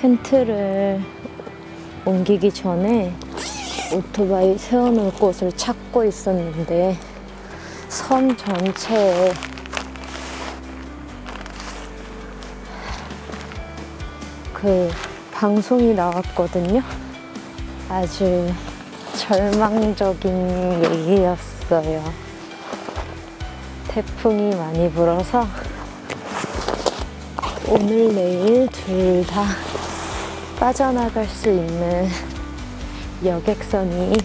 텐트를 옮기기 전에 오토바이 세워놓을 곳을 찾고 있었는데 섬 전체에 그 방송이 나왔거든요. 아주 절망적인 얘기였어요. 태풍이 많이 불어서 오늘 내일 둘다 빠져나갈 수 있는 여객선이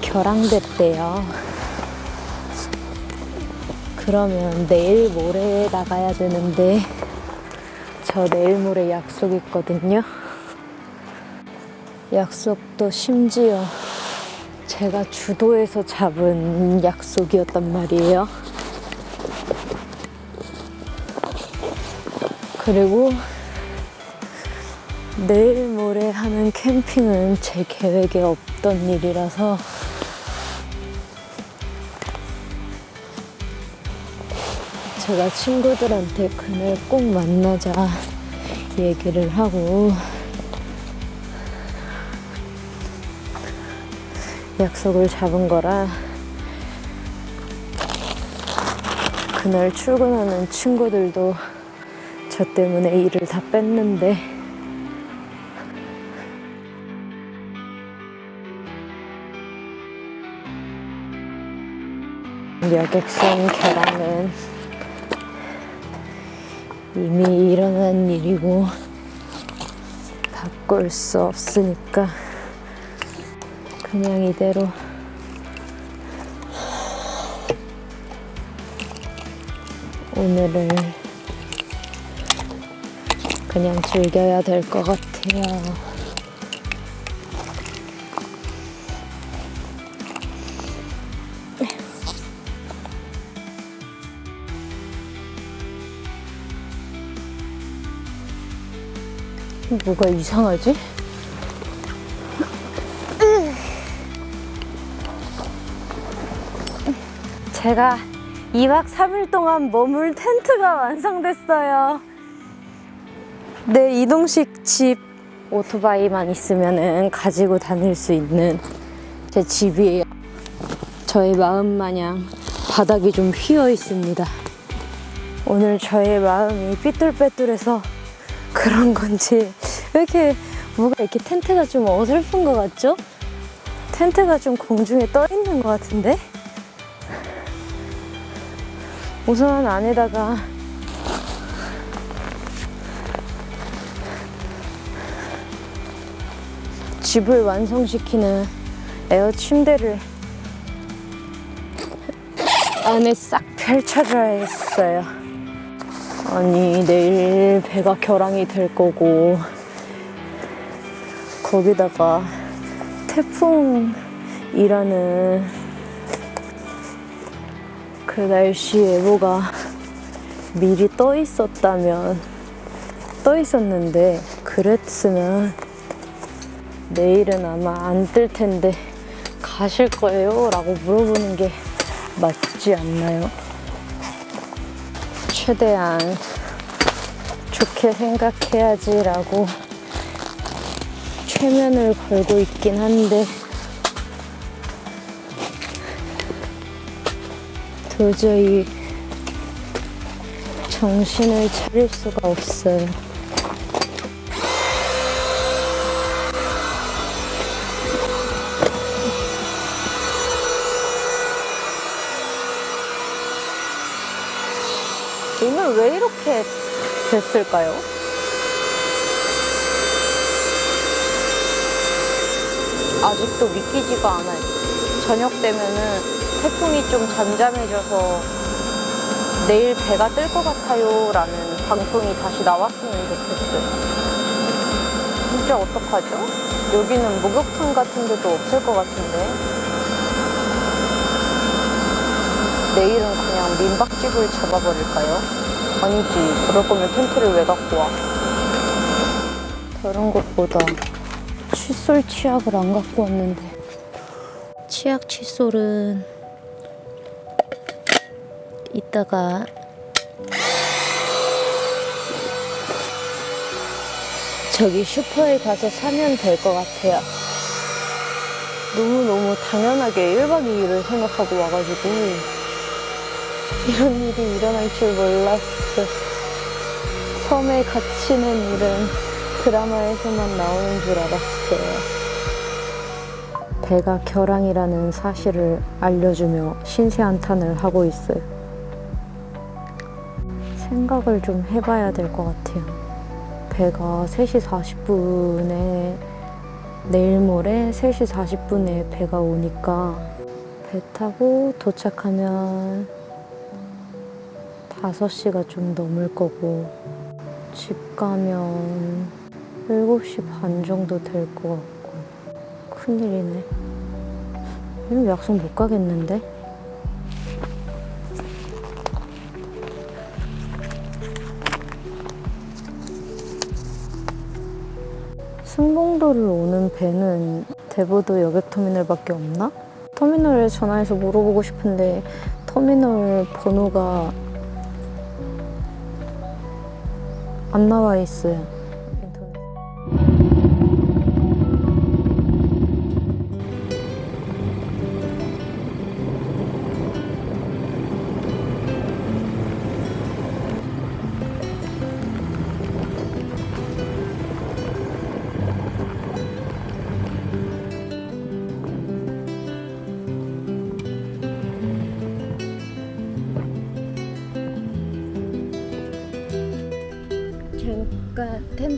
결항됐대요. 그러면 내일 모레 나가야 되는데 저 내일 모레 약속 있거든요. 약속도 심지어 제가 주도해서 잡은 약속이었단 말이에요. 그리고 내일 모레 하는 캠핑은 제 계획에 없던 일이라서. 제가 친구들한테 그날 꼭 만나자 얘기를 하고 약속을 잡은 거라 그날 출근하는 친구들도 저 때문에 일을 다 뺐는데 여객선 결항은 이미 일어난 일이고 바꿀 수 없으니까 그냥 이대로 오늘을 그냥 즐겨야 될 것 같아요. 뭐가 이상하지? 제가 2박 3일 동안 머물 텐트가 완성됐어요. 내 이동식 집 오토바이만 있으면은 가지고 다닐 수 있는 제 집이에요. 저의 마음 마냥 바닥이 좀 휘어 있습니다. 오늘 저의 마음이 삐뚤빼뚤해서 그런 건지 왜 이렇게 뭐가 이렇게 텐트가 좀 어설픈 것 같죠? 텐트가 좀 공중에 떠 있는 것 같은데? 우선 안에다가 집을 완성시키는 에어 침대를 안에 싹 펼쳐줘야겠어요. 아니, 내일 배가 결항이 될 거고, 거기다가 태풍이라는 그 날씨 예보가 미리 떠 있었다면, 떠 있었는데, 그랬으면 내일은 아마 안 뜰 텐데, 가실 거예요? 라고 물어보는 게 맞지 않나요? 최대한 좋게 생각해야지라고 최면을 걸고 있긴 한데 도저히 정신을 차릴 수가 없어요. 오늘 왜 이렇게 됐을까요? 아직도 믿기지가 않아요. 저녁 되면은 태풍이 좀 잠잠해져서 내일 배가 뜰 것 같아요 라는 방송이 다시 나왔으면 좋겠어요. 진짜 어떡하죠? 여기는 목욕탕 같은 데도 없을 것 같은데. 내일은 그냥 민박집을 잡아버릴까요? 아니지. 그럴 거면 텐트를 왜 갖고 와? 다른 것보다 칫솔 치약을 안 갖고 왔는데. 치약 칫솔은 이따가 저기 슈퍼에 가서 사면 될 것 같아요. 너무너무 당연하게 1박 2일을 생각하고 와가지고 이런 일이 일어날 줄 몰랐어. 섬에 갇히는 일은 드라마에서만 나오는 줄 알았어요. 배가 결항이라는 사실을 알려주며 신세한탄을 하고 있어요. 생각을 좀 해봐야 될 것 같아요. 배가 3시 40분에 내일 모레 3시 40분에 배가 오니까 배 타고 도착하면 5시가 좀 넘을 거고 집 가면 7시 반 정도 될 것 같고 큰일이네. 이럼 약속 못 가겠는데? 승봉도를 오는 배는 대보도 여객터미널밖에 없나? 터미널에 전화해서 물어보고 싶은데 터미널 번호가 안 나와 있어요.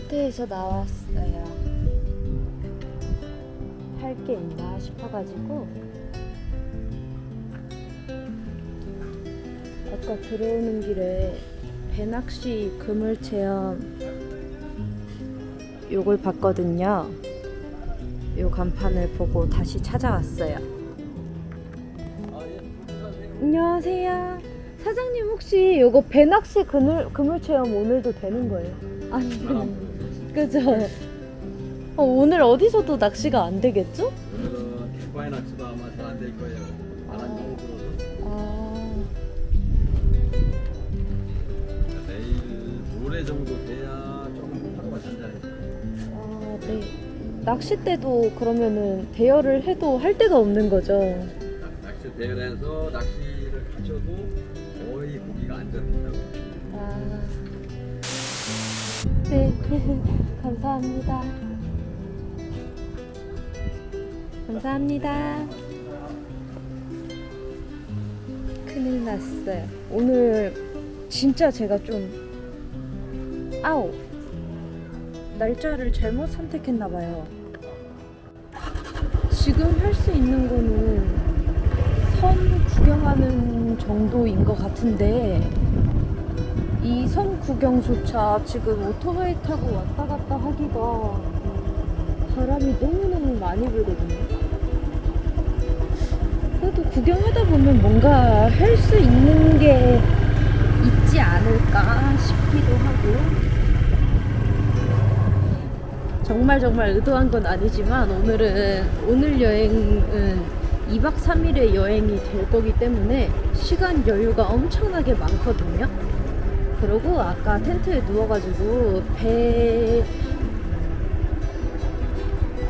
잠깐 텐트에서 나왔어요. 할 게 있나 싶어가지고 아까 들어오는 길에 배낚시 그물 체험 요걸 봤거든요. 요 간판을 보고 다시 찾아왔어요. 안녕하세요. 사장님 혹시 요거 배낚시 그물 그물 체험 오늘도 되는 거예요? 아니, 그죠? 어, 오늘 어디서도 낚시가 안 되겠죠? 오늘은 갯바위 낚시도 아마 잘 안 될 거예요. 바람이 너무 불어서. 아, 내일 모레 정도 돼야 좀 하루가 잔잔해져. 아, 네. 낚싯대도 그러면은 대여를 해도 할 데가 없는 거죠? 낚시 대회에서 낚시를 가셔도 네, 감사합니다. 감사합니다. 큰일 났어요. 오늘 진짜 제가 좀 아우 날짜를 잘못 선택했나 봐요. 지금 할 수 있는 거는 섬 구경하는 정도인 것 같은데 이섬 구경조차 지금 오토바이 타고 왔다 갔다 하기가 바람이 너무너무 많이 불거든요. 그래도 구경하다 보면 뭔가 할 수 있는 게 있지 않을까 싶기도 하고 정말 정말 의도한 건 아니지만 오늘은 오늘 여행은 2박 3일의 여행이 될 거기 때문에 시간 여유가 엄청나게 많거든요. 그리고 아까 텐트에 누워가지고 배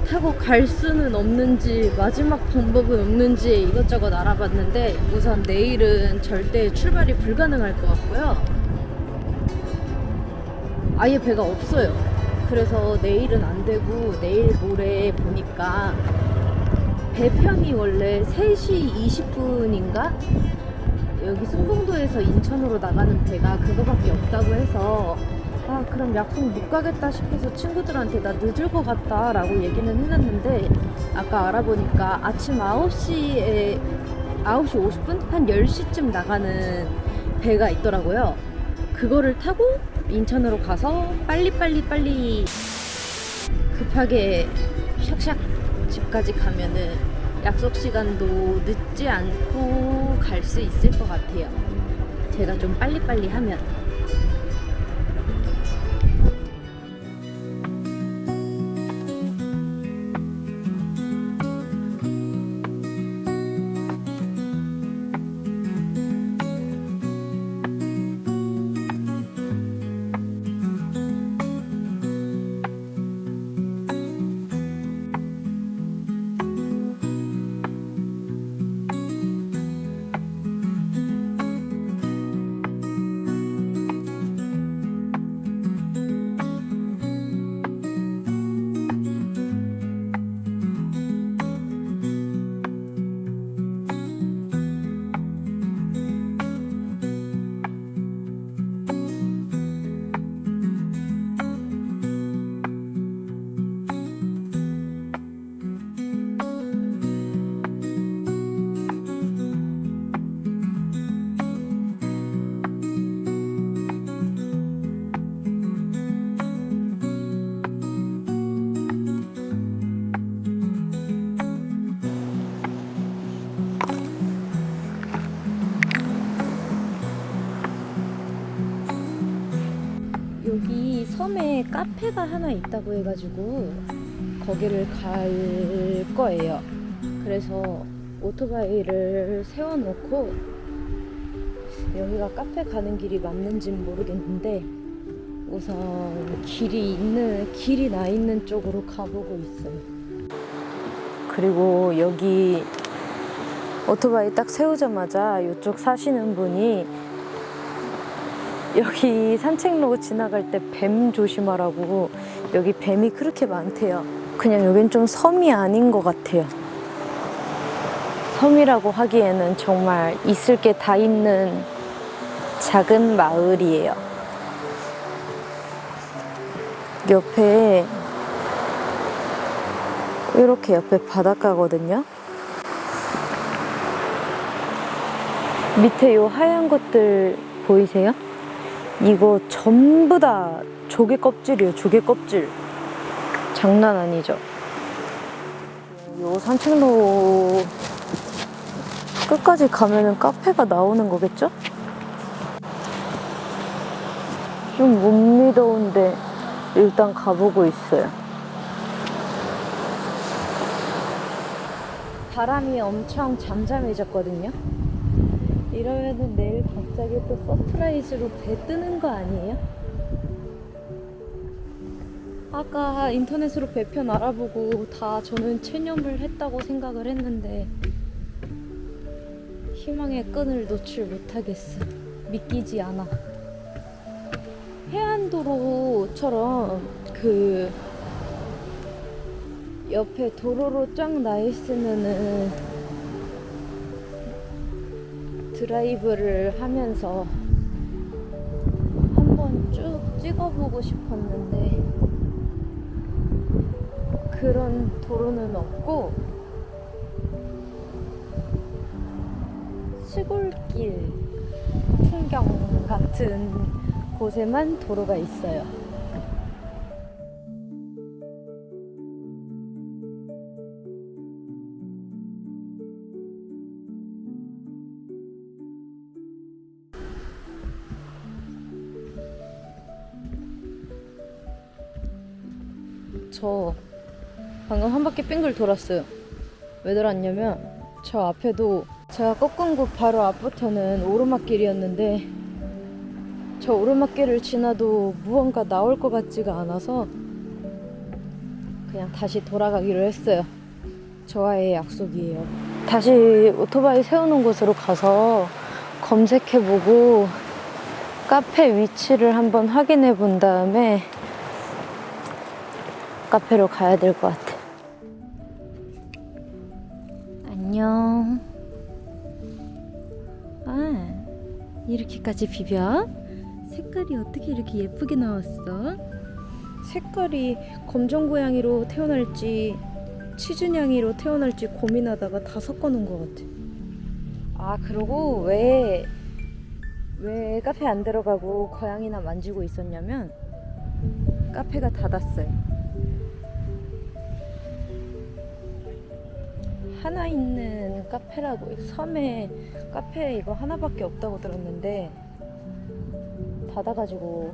타고 갈 수는 없는지 마지막 방법은 없는지 이것저것 알아봤는데 우선 내일은 절대 출발이 불가능할 것 같고요. 아예 배가 없어요. 그래서 내일은 안 되고 내일 모레 보니까 배편이 원래 3시 20분인가? 여기 승봉도에서 인천으로 나가는 배가 그거밖에 없다고 해서 아 그럼 약속 못 가겠다 싶어서 친구들한테 나 늦을 것 같다 라고 얘기는 해놨는데 아까 알아보니까 아침 9시에 9시 50분? 한 10시쯤 나가는 배가 있더라고요 그거를 타고 인천으로 가서 빨리빨리 빨리 급하게 샥샥 집까지 가면은 약속 시간도 늦지 않고 갈 수 있을 것 같아요. 제가 좀 빨리빨리 하면. 카페가 하나 있다고 해가지고 거기를 갈 거예요. 그래서 오토바이를 세워놓고 여기가 카페 가는 길이 맞는지는 모르겠는데 우선 길이 있는 길이 나 있는 쪽으로 가보고 있어요. 그리고 여기 오토바이 딱 세우자마자 이쪽 사시는 분이 여기 산책로 지나갈 때 뱀 조심하라고 여기 뱀이 그렇게 많대요. 그냥 여긴 좀 섬이 아닌 것 같아요. 섬이라고 하기에는 정말 있을 게 다 있는 작은 마을이에요. 옆에 이렇게 옆에 바닷가거든요. 밑에 요 하얀 것들 보이세요? 이거 전부 다 조개 껍질이에요. 조개 껍질. 장난 아니죠? 요 산책로 끝까지 가면은 카페가 나오는 거겠죠? 좀 못 믿어온데 일단 가보고 있어요. 바람이 엄청 잠잠해졌거든요. 이러면은 내일 갑자기 또 서프라이즈로 배 뜨는 거 아니에요? 아까 인터넷으로 배편 알아보고 다 저는 체념을 했다고 생각을 했는데 희망의 끈을 놓칠 못하겠어. 믿기지 않아. 해안도로처럼 그 옆에 도로로 쫙 나 있으면은 드라이브를 하면서 한번 쭉 찍어보고 싶었는데 그런 도로는 없고 시골길 풍경 같은 곳에만 도로가 있어요. 저 방금 한 바퀴 빙글 돌았어요. 왜 돌았냐면 저 앞에도 제가 꺾은 곳 바로 앞부터는 오르막길이었는데 저 오르막길을 지나도 무언가 나올 것 같지가 않아서 그냥 다시 돌아가기로 했어요. 저와의 약속이에요. 다시 오토바이 세우는 곳으로 가서 검색해보고 카페 위치를 한번 확인해 본 다음에 카페로 가야 될 것 같아. 안녕. 아, 이렇게까지 비벼? 색깔이 어떻게 이렇게 예쁘게 나왔어? 색깔이 검정 고양이로 태어날지 치즈냥이로 태어날지 고민하다가 다 섞어놓은 것 같아. 아, 그리고 왜, 왜 카페 안 들어가고 고양이나 만지고 있었냐면 카페가 닫았어요. 하나 있는 카페라고 섬에 카페 이거 하나밖에 없다고 들었는데 닫아가지고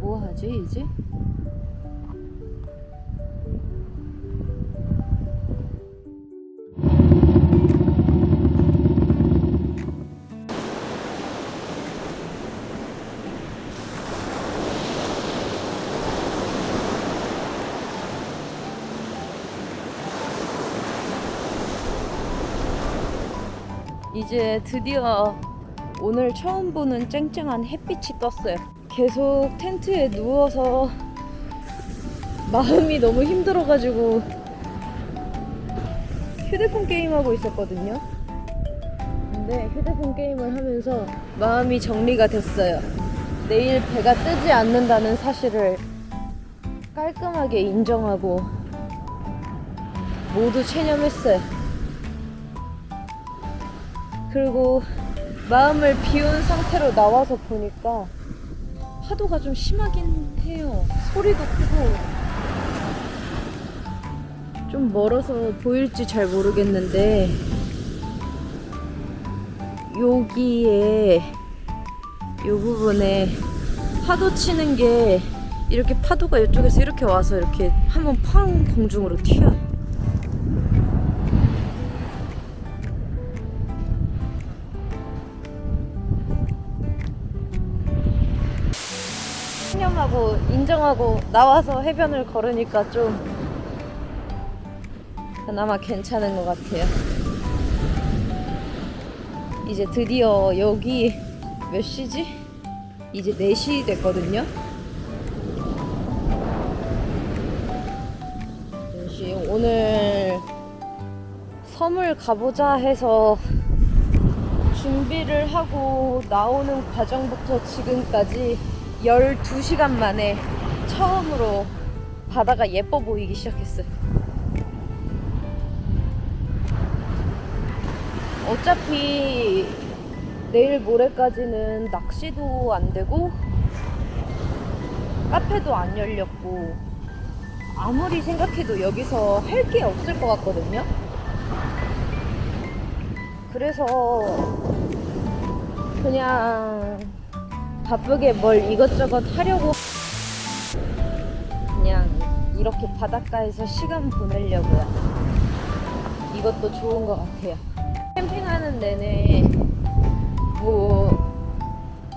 뭐 하지 이제? 이제 드디어 오늘 처음 보는 쨍쨍한 햇빛이 떴어요. 계속 텐트에 누워서 마음이 너무 힘들어가지고 휴대폰 게임하고 있었거든요. 근데 휴대폰 게임을 하면서 마음이 정리가 됐어요. 내일 배가 뜨지 않는다는 사실을 깔끔하게 인정하고 모두 체념했어요. 그리고 마음을 비운 상태로 나와서 보니까 파도가 좀 심하긴 해요. 소리도 크고. 좀 멀어서 보일지 잘 모르겠는데, 여기에 이 부분에 파도 치는 게 이렇게 파도가 이쪽에서 이렇게 와서 이렇게 한번 팡 공중으로 튀어. 인정하고 나와서 해변을 걸으니까 좀 그나마 괜찮은 것 같아요. 이제 드디어 여기 몇 시지? 이제 4시 됐거든요. 4시 오늘 섬을 가보자 해서 준비를 하고 나오는 과정부터 지금까지 12시간 만에 처음으로 바다가 예뻐 보이기 시작했어요. 어차피 내일 모레까지는 낚시도 안 되고 카페도 안 열렸고 아무리 생각해도 여기서 할 게 없을 것 같거든요. 그래서 그냥 바쁘게 뭘 이것저것 하려고 이렇게 바닷가에서 시간 보내려고요. 이것도 좋은 것 같아요. 캠핑하는 내내 뭐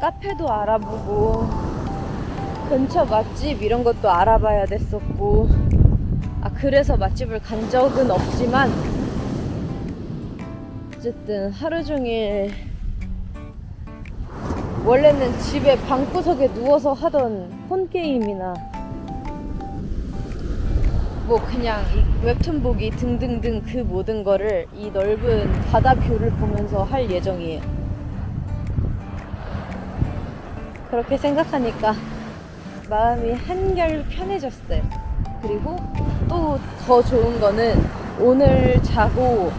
카페도 알아보고 근처 맛집 이런 것도 알아봐야 됐었고 아 그래서 맛집을 간 적은 없지만 어쨌든 하루 종일 원래는 집에 방구석에 누워서 하던 폰 게임이나 뭐 그냥 이 웹툰 보기 등등등 그 모든 거를 이 넓은 바다 뷰를 보면서 할 예정이에요. 그렇게 생각하니까 마음이 한결 편해졌어요. 그리고 또 더 좋은 거는 오늘 자고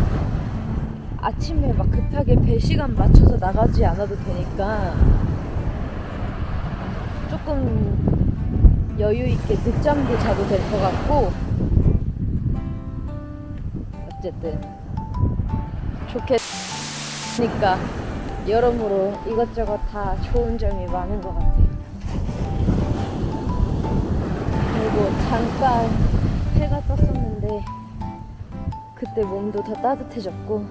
아침에 막 급하게 배 시간 맞춰서 나가지 않아도 되니까 조금 여유 있게 늦잠도 자도 될 것 같고 어쨌든 좋겠으니까 여러모로 이것저것 다 좋은 점이 많은 것 같아요. 그리고 잠깐 해가 떴었는데 그때 몸도 다 따뜻해졌고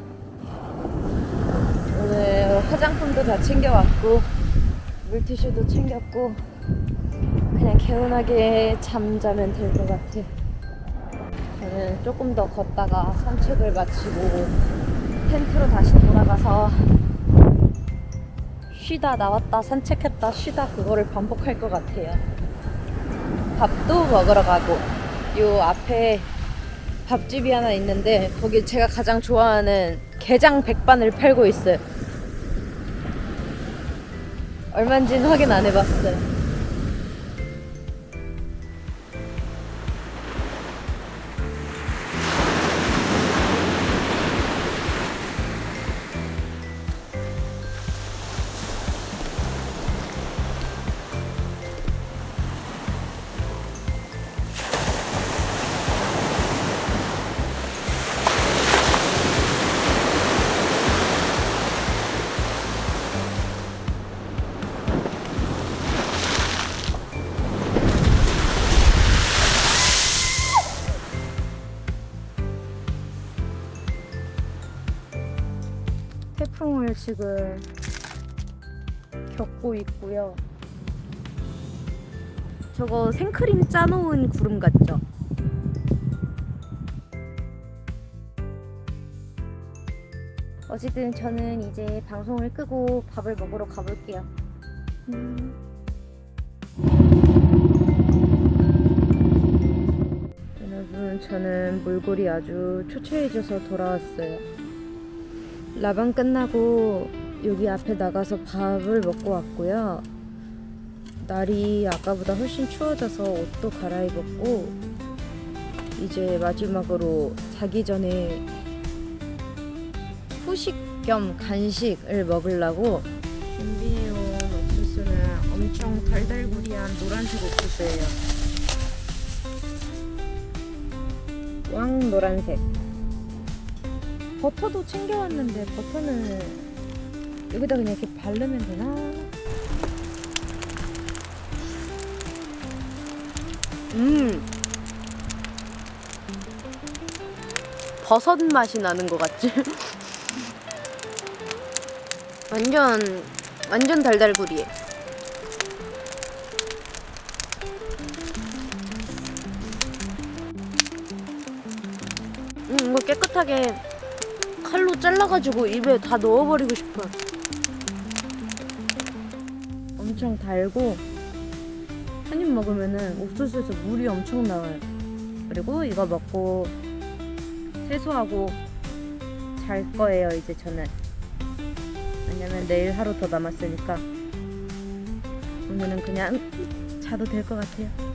오늘 화장품도 다 챙겨왔고 물티슈도 챙겼고 그냥 개운하게 잠자면 될 것 같아요. 저는 조금 더 걷다가 산책을 마치고 텐트로 다시 돌아가서 쉬다 나왔다 산책했다 쉬다 그거를 반복할 것 같아요. 밥도 먹으러 가고 요 앞에 밥집이 하나 있는데 거기 제가 가장 좋아하는 게장 백반을 팔고 있어요. 얼마인지는 확인 안 해봤어요. 태풍을 지금 겪고 있고요. 저거 생크림 짜놓은 구름 같죠? 어쨌든 저는 이제 방송을 끄고 밥을 먹으러 가볼게요. 음. 여러분, 저는 몰골이 아주 초췌해져서 돌아왔어요. 라방 끝나고 여기 앞에 나가서 밥을 먹고 왔고요. 날이 아까보다 훨씬 추워져서 옷도 갈아입었고 이제 마지막으로 자기 전에 후식 겸 간식을 먹으려고 준비해온 옥수수는 엄청 달달구리한 노란색 옥수수예요. 왕 노란색. 버터도 챙겨왔는데 버터는 여기다 그냥 이렇게 바르면 되나? 음 버섯 맛이 나는 것 같지? 완전 완전 달달구리해 음 이거 깨끗하게 칼로 잘라가지고 입에 다 넣어버리고 싶어요. 엄청 달고 한 입 먹으면은 옥수수에서 물이 엄청 나와요. 그리고 이거 먹고 세수하고 잘 거예요, 이제 저는. 왜냐면 내일 하루 더 남았으니까 오늘은 그냥 자도 될 것 같아요.